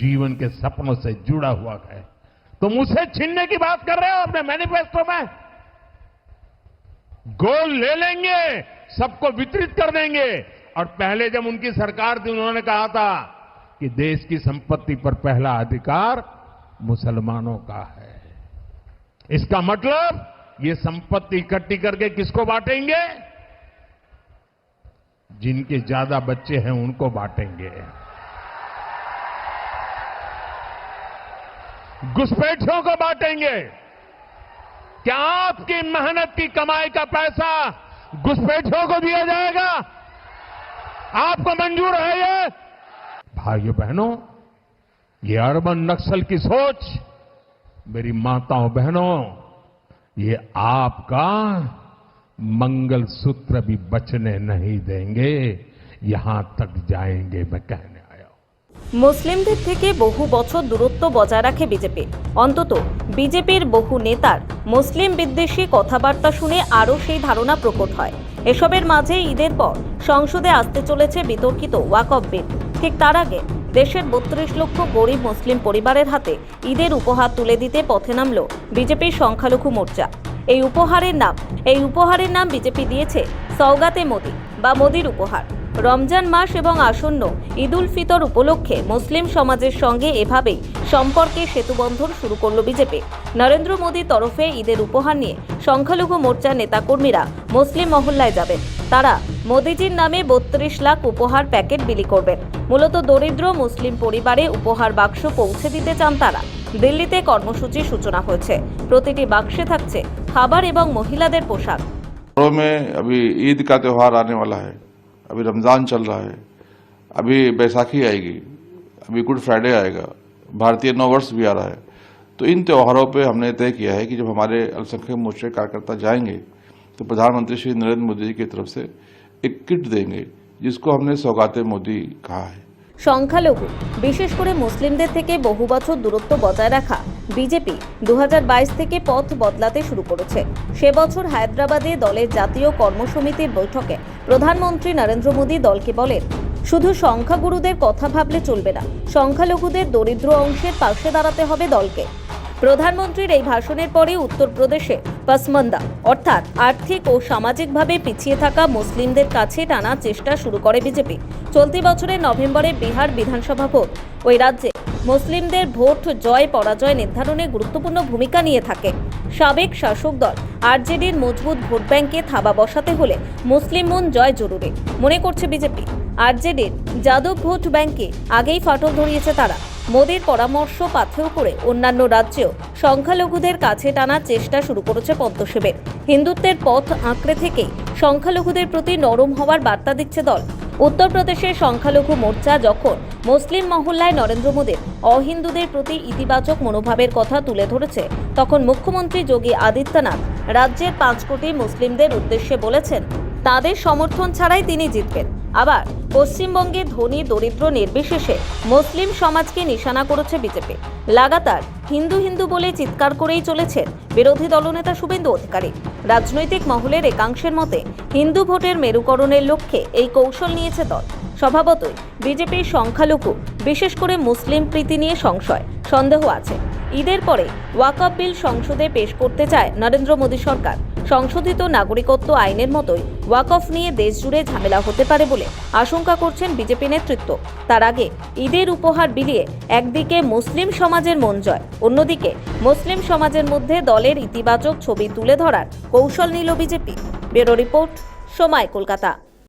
जीवन के सपनों से जुड़ा हुआ है। तुम उसे छीनने की बात कर रहे हो अपने मैनिफेस्टो में? गोल ले लेंगे, सबको वितरित कर देंगे। और पहले जब उनकी सरकार थी, उन्होंने कहा था कि देश की संपत्ति पर पहला अधिकार मुसलमानों का है। इसका मतलब ये संपत्ति इकट्ठी करके किसको बांटेंगे? जिनके ज़्यादा बच्चे हैं, उनको बांटेंगे। घुसपैठियों को बांटेंगे। क्या आपकी मेहनत की कमाई का पैसा घुसपैठियों को दिया जाएगा? आपको मंजूर है ये? भाइयों बहनों, ये अर्बन नक्सल की सोच, मेरी माताओं बहनों, ये आपका मंगल सूत्र भी बचने नहीं देंगे। यहाँ तक जाएँगे, मैं कहने মুসলিমদের থেকে বহু বছর দূরত্ব বজায় রাখে বিজেপি। অন্তত বিজেপির বহু নেতার মুসলিম বিদ্বেষী কথাবার্তা শুনে আরও সেই ধারণা প্রকট হয়। এসবের মাঝে ঈদের পর সংসদে আসতে চলেছে বিতর্কিত ওয়াকফ বিল। ঠিক তার আগে দেশের বত্রিশ লক্ষ গরিব মুসলিম পরিবারের হাতে ঈদের উপহার তুলে দিতে পথে নামল বিজেপির সংখ্যালঘু মোর্চা। এই উপহারের নাম এই উপহারের নাম বিজেপি দিয়েছে সওগাতে মোদি বা মোদির উপহার। রমজান মাস এবং আসন্ন ঈদুল ফিতর উপলক্ষে মুসলিম সমাজের সঙ্গে এভাবেই সম্পর্কে সেতুবন্ধন শুরু করল বিজেপি নরেন্দ্র মোদীর তরফে ঈদের উপহার নিয়ে সংখ্যালঘু মোর্চার নেতাকর্মীরা মুসলিম মহল্লায় যাবেন তারা মোদিজির নামে বত্রিশ লাখ উপহার প্যাকেট বিলি করবেন মূলত দরিদ্র মুসলিম পরিবারে উপহার বাক্স পৌঁছে দিতে চান তারা দিল্লিতে কর্মসূচির সূচনা হয়েছে প্রতিটি বাক্সে থাকছে খাবার এবং মহিলাদের পোশাক घरों में अभी ईद का त्यौहार आने वाला है अभी रमज़ान चल रहा है अभी बैसाखी आएगी अभी गुड फ्राइडे आएगा भारतीय नव वर्ष भी आ रहा है तो इन त्योहारों पे हमने तय किया है कि जब हमारे अल्पसंख्यक मोर्चे कार्यकर्ता जाएंगे तो प्रधानमंत्री श्री नरेंद्र मोदी जी की तरफ से एक किट देंगे जिसको हमने सौगाते मोदी कहा है সংখ্যালঘু বিশেষ করে মুসলিমদের থেকে বহু বছর দূরত্ব বজায় রাখা বিজেপি দু থেকে পথ বদলাতে শুরু করেছে সে বছর হায়দ্রাবাদে দলের জাতীয় কর্মসমিতির বৈঠকে প্রধানমন্ত্রী নরেন্দ্র মোদী দলকে বলেন, শুধু সংখ্যাগুরুদের কথা ভাবলে চলবে না, সংখ্যালঘুদের দরিদ্র অংশের পাশে দাঁড়াতে হবে দলকে। প্রধানমন্ত্রীর এই ভাষণের পরে উত্তরপ্রদেশে পাসমন্দা, অর্থাৎ আর্থিক ও সামাজিকভাবে পিছিয়ে থাকা মুসলিমদের কাছে টানার চেষ্টা শুরু করে বিজেপি। চলতি বছরের নভেম্বরে বিহার বিধানসভা ভোট। ওই রাজ্যে মুসলিমদের ভোট জয় পরাজয় নির্ধারণে গুরুত্বপূর্ণ ভূমিকা নিয়ে থাকে। সাবেক শাসক দল আরজেডির মজবুত ভোট ব্যাংকে থাবা বসাতে হলে মুসলিম মন জয় জরুরি। মনে করছে বিজেপি, আরজেডির যাদব ভোট ব্যাংকে আগেই ফাটল ধরিয়েছে তারা। মোদীর পরামর্শ পাথেও করে অন্যান্য রাজ্যেও সংখ্যালঘুদের কাছে টানার চেষ্টা শুরু করেছে পদ্মসেবের হিন্দুত্বের পথ আঁকড়ে থেকেই সংখ্যালঘুদের প্রতি নরম হওয়ার বার্তা দিচ্ছে দল। উত্তরপ্রদেশের সংখ্যালঘু মোর্চা যখন মুসলিম মহল্লায় নরেন্দ্র মোদীর অহিন্দুদের প্রতি ইতিবাচক মনোভাবের কথা তুলে ধরেছে, তখন মুখ্যমন্ত্রী যোগী আদিত্যনাথ রাজ্যের পাঁচ কোটি মুসলিমদের উদ্দেশ্যে বলেছেন, তাদের সমর্থন ছাড়াই তিনি জিতবেন। আবার পশ্চিমবঙ্গে ধনী দরিদ্র নির্বিশেষে মুসলিম সমাজকে নিশানা করেছে বিজেপি। লাগাতার হিন্দু হিন্দু বলে চিৎকার করেই চলেছেন বিরোধী দলনেতা শুভেন্দু অধিকারী। রাজনৈতিক মহলের একাংশের মতে হিন্দু ভোটের মেরুকরণের লক্ষ্যে এই কৌশল নিয়েছে দল। স্বভাবতই বিজেপির সংখ্যালঘু, বিশেষ করে মুসলিম প্রীতি নিয়ে সংশয়, সন্দেহ আছে। ঈদের পরে ওয়াকআপ বিল সংসদে পেশ করতে চায় নরেন্দ্র মোদী সরকার। সংশোধিত নাগরিকত্ব আইনের মতোই ওয়াকফ নিয়ে দেশজুড়ে ঝামেলা হতে পারে বলে আশঙ্কা করছেন বিজেপি নেতৃত্ব। তার আগে ঈদের উপহার বিলিয়ে একদিকে মুসলিম সমাজের মন জয়, অন্যদিকে মুসলিম সমাজের মধ্যে দলের ইতিবাচক ছবি তুলে ধরার কৌশল নিল বিজেপি। ব্যুরো রিপোর্ট, সময়, কলকাতা।